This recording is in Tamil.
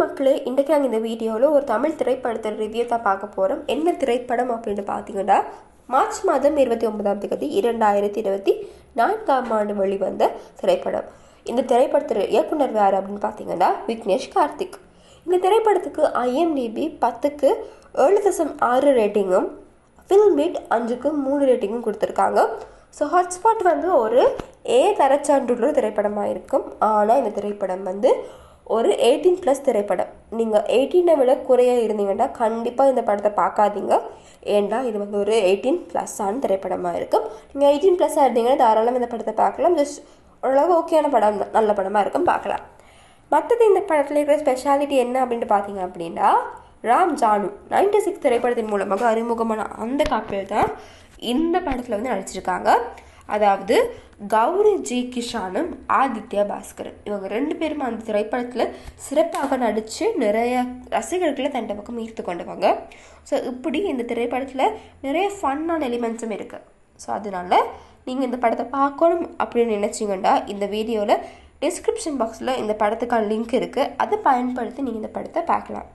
மக்களே இன்றைக்கு நாங்கள் இந்த வீடியோவில் ஒரு தமிழ் திரைப்படத்தை ரிவ்யூ தான் பார்க்க போகிறோம் என்ன திரைப்படம் அப்படின்னு பார்த்தீங்கன்னா மார்ச் மாதம் இருபத்தி ஒன்பதாம் தேதி இரண்டாயிரத்தி இருபத்தி நான்காம் ஆண்டு வெளிவந்த திரைப்படம். இந்த திரைப்படத்தில் இயக்குனர் யார் அப்படின்னு பார்த்தீங்கன்னா விக்னேஷ் கார்த்திக். இந்த திரைப்படத்துக்கு ஐஎம்டிபி பத்துக்கு ஏழு தசம் ஆறு ரேட்டிங்கும் ஃபில்மிட் அஞ்சுக்கு மூணு ரேட்டிங்கும் கொடுத்துருக்காங்க. ஸோ ஹாட்ஸ்பாட் வந்து ஒரு ஏ தரச்சான்றுள்ள திரைப்படமாக இருக்கும் ஆனால் இந்த திரைப்படம் வந்து ஒரு எயிட்டீன் ப்ளஸ் திரைப்படம். நீங்கள் எயிட்டீனை விட குறைய இருந்தீங்கன்னா கண்டிப்பாக இந்த படத்தை பார்க்காதீங்க. ஏன்டா இது வந்து ஒரு எயிட்டீன் ப்ளஸ்ஸான திரைப்படமாக இருக்கும் நீங்கள் எயிட்டீன் ப்ளஸ்ஸாக இருந்தீங்கன்னா தாராளம் இந்த படத்தை பார்க்கலாம். ஜஸ்ட் ஓரளவு ஓகேயான படம் தான் நல்ல படமாக இருக்கும் பார்க்கலாம். மற்றது இந்த படத்தில் இருக்கிற ஸ்பெஷாலிட்டி என்ன அப்படின்ட்டு பார்த்தீங்க அப்படின்னா ராம் ஜானு நைன்டி சிக்ஸ் திரைப்படத்தின் மூலமாக அறிமுகமான அந்த காப்பியில் தான் இந்த படத்தில் வந்து நடிச்சிருக்காங்க. அதாவது கௌரி ஜி கிஷானும் ஆதித்யா பாஸ்கரன் இவங்க ரெண்டு பேரும் அந்த திரைப்படத்தில் சிறப்பாக நடித்து நிறைய ரசிகர்களை தண்ட பக்கம் ஈர்த்து கொண்டுவாங்க. ஸோ இப்படி இந்த திரைப்படத்தில் நிறைய ஃபன்னான எலிமெண்ட்ஸும் இருக்குது ஸோ அதனால நீங்கள் இந்த படத்தை பார்க்கணும் அப்படின்னு நினச்சிங்கன்னா இந்த வீடியோவில் டிஸ்கிரிப்ஷன் பாக்ஸில் இந்த படத்துக்கான லிங்க் இருக்குது அதை பயன்படுத்தி நீங்கள் இந்த படத்தை பார்க்கலாம்.